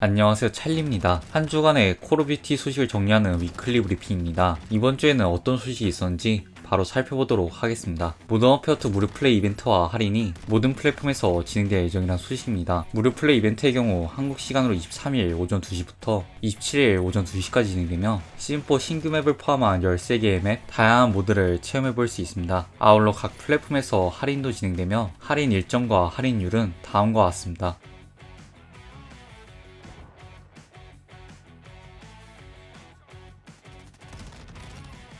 안녕하세요 찰리입니다. 한 주간의 콜오브듀티 소식을 정리하는 위클리 브리핑입니다. 이번 주에는 어떤 소식이 있었는지 바로 살펴보도록 하겠습니다. 모던 어페어2 무료 플레이 이벤트와 할인이 모든 플랫폼에서 진행될 예정이란 소식입니다. 무료 플레이 이벤트의 경우 한국 시간으로 23일 오전 2시부터 27일 오전 2시까지 진행되며 시즌4 신규 맵을 포함한 13개의 맵, 다양한 모드를 체험해볼 수 있습니다. 아울러 각 플랫폼에서 할인도 진행되며 할인 일정과 할인율은 다음과 같습니다.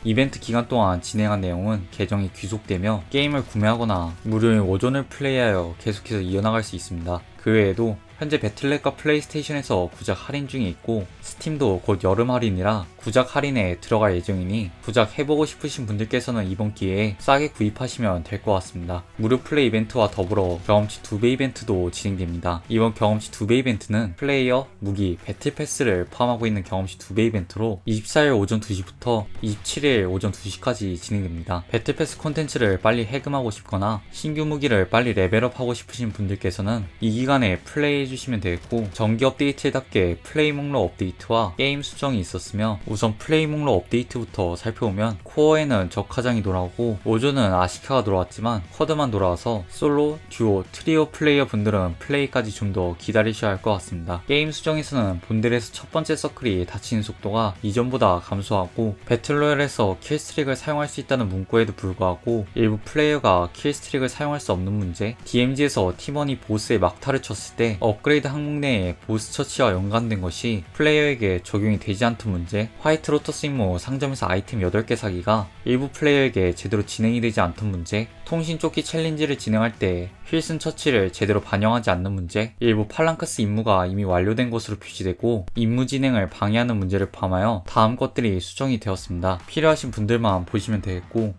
이벤트 기간 동안 진행한 내용은 계정이 귀속되며 게임을 구매하거나 무료인 오전을 플레이하여 계속해서 이어나갈 수 있습니다. 그 외에도 현재 배틀넷과 플레이스테이션에서 구작 할인 중에 있고 스팀도 곧 여름 할인이라 구작 할인에 들어갈 예정이니 구작 해보고 싶으신 분들께서는 이번 기회에 싸게 구입하시면 될 것 같습니다. 무료 플레이 이벤트와 더불어 경험치 2배 이벤트도 진행됩니다. 이번 경험치 2배 이벤트는 플레이어, 무기, 배틀 패스를 포함하고 있는 경험치 2배 이벤트로 24일 오전 2시부터 27일 오전 2시까지 진행됩니다. 배틀 패스 콘텐츠를 빨리 해금하고 싶거나 신규 무기를 빨리 레벨업하고 싶으신 분들께서는 이 기간에 플레이 해주시면 되겠고 정기 업데이트에답게 플레이 목록 업데이트와 게임 수정이 있었으며 우선 플레이 목록 업데이트부터 살펴보면 코어에는 적화장이 돌아오고 오조는 아시카가 돌아왔지만 쿼드만 돌아와서 솔로, 듀오, 트리오 플레이어 분들은 플레이까지 좀 더 기다리셔야 할 것 같습니다. 게임 수정에서는 본들에서 첫 번째 서클이 닫히는 속도가 이전보다 감소하고 배틀로얄에서 킬스트릭을 사용할 수 있다는 문구에도 불구하고 일부 플레이어가 킬스트릭을 사용할 수 없는 문제 DMZ에서 팀원이 보스의 막타를 쳤을 때 업그레이드 항목 내에 보스 처치와 연관된 것이 플레이어에게 적용이 되지 않던 문제, 화이트 로터스 임무 상점에서 아이템 8개 사기가 일부 플레이어에게 제대로 진행이 되지 않던 문제, 통신 쫓기 챌린지를 진행할 때 힐슨 처치를 제대로 반영하지 않는 문제, 일부 팔랑크스 임무가 이미 완료된 것으로 표시되고 임무 진행을 방해하는 문제를 포함하여 다음 것들이 수정이 되었습니다. 필요하신 분들만 보시면 되겠고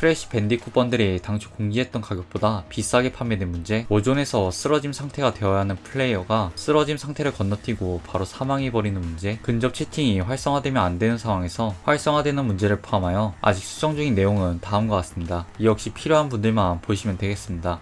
크래시 밴디쿠 번들이 당초 공지했던 가격보다 비싸게 판매된 문제, 오존에서 쓰러짐 상태가 되어야 하는 플레이어가 쓰러짐 상태를 건너뛰고 바로 사망해버리는 문제, 근접 채팅이 활성화되면 안 되는 상황에서 활성화되는 문제를 포함하여 아직 수정 중인 내용은 다음과 같습니다. 이 역시 필요한 분들만 보시면 되겠습니다.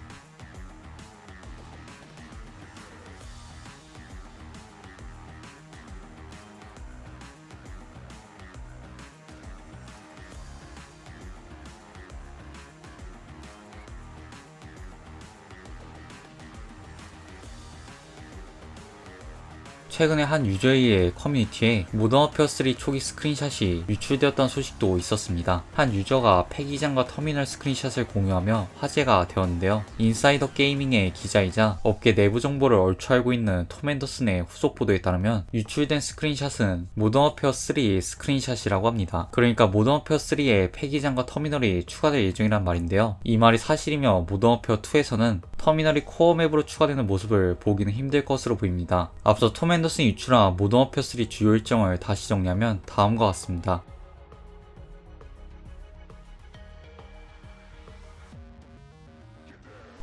최근에 한 유저의 커뮤니티에 모던 어페어 3 초기 스크린샷이 유출되었다는 소식도 있었습니다. 한 유저가 폐기장과 터미널 스크린샷을 공유하며 화제가 되었는데요. 인사이더 게이밍의 기자이자 업계 내부 정보를 얼추 알고 있는 톰 앤더슨의 후속 보도에 따르면 유출된 스크린샷은 모던 어페어 3 스크린샷이라고 합니다. 그러니까 모던 어페어 3에 폐기장과 터미널이 추가될 예정이란 말인데요. 이 말이 사실이며 모던 어페어 2에서는 터미널이 코어 맵으로 추가되는 모습을 보기는 힘들 것으로 보입니다. 앞서 톰 앤더슨이 유출한 모던 어페어 3 주요 일정을 다시 정리하면 다음과 같습니다.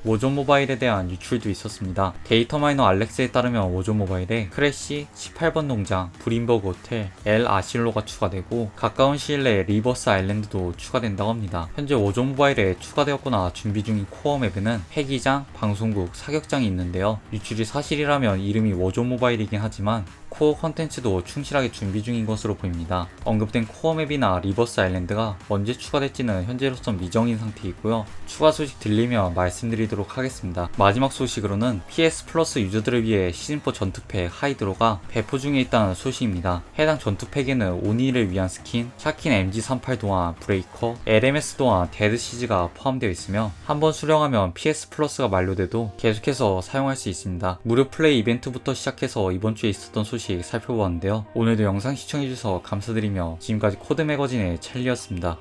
오존 모바일에 대한 유출도 있었습니다. 데이터 마이너 알렉스에 따르면 오존 모바일에 크래시, 18번 농장, 브림버그 호텔, 엘 아실로가 추가되고 가까운 시일 내에 리버스 아일랜드도 추가된다고 합니다. 현재 오존 모바일에 추가되었거나 준비 중인 코어 맵에는 폐기장, 방송국, 사격장이 있는데요. 유출이 사실이라면 이름이 오존 모바일이긴 하지만 코어 컨텐츠도 충실하게 준비 중인 것으로 보입니다. 언급된 코어 맵이나 리버스 아일랜드가 언제 추가될지는 현재로선 미정인 상태이고요. 추가 소식 들리면 말씀드리도록 하겠습니다. 마지막 소식으로는 PS 플러스 유저들을 위해 시즌4 전투팩 하이드로가 배포 중에 있다는 소식입니다. 해당 전투팩에는 오니를 위한 스킨, 샤킨 MG38 도안 브레이커, LMS 도안 데드 시즈가 포함되어 있으며 한 번 수령하면 PS 플러스가 만료돼도 계속해서 사용할 수 있습니다. 무료 플레이 이벤트부터 시작해서 이번 주에 있었던 소식 살펴보았는데요. 오늘도 영상 시청해주셔서 감사드리며 지금까지 코드 매거진의 찰리였습니다.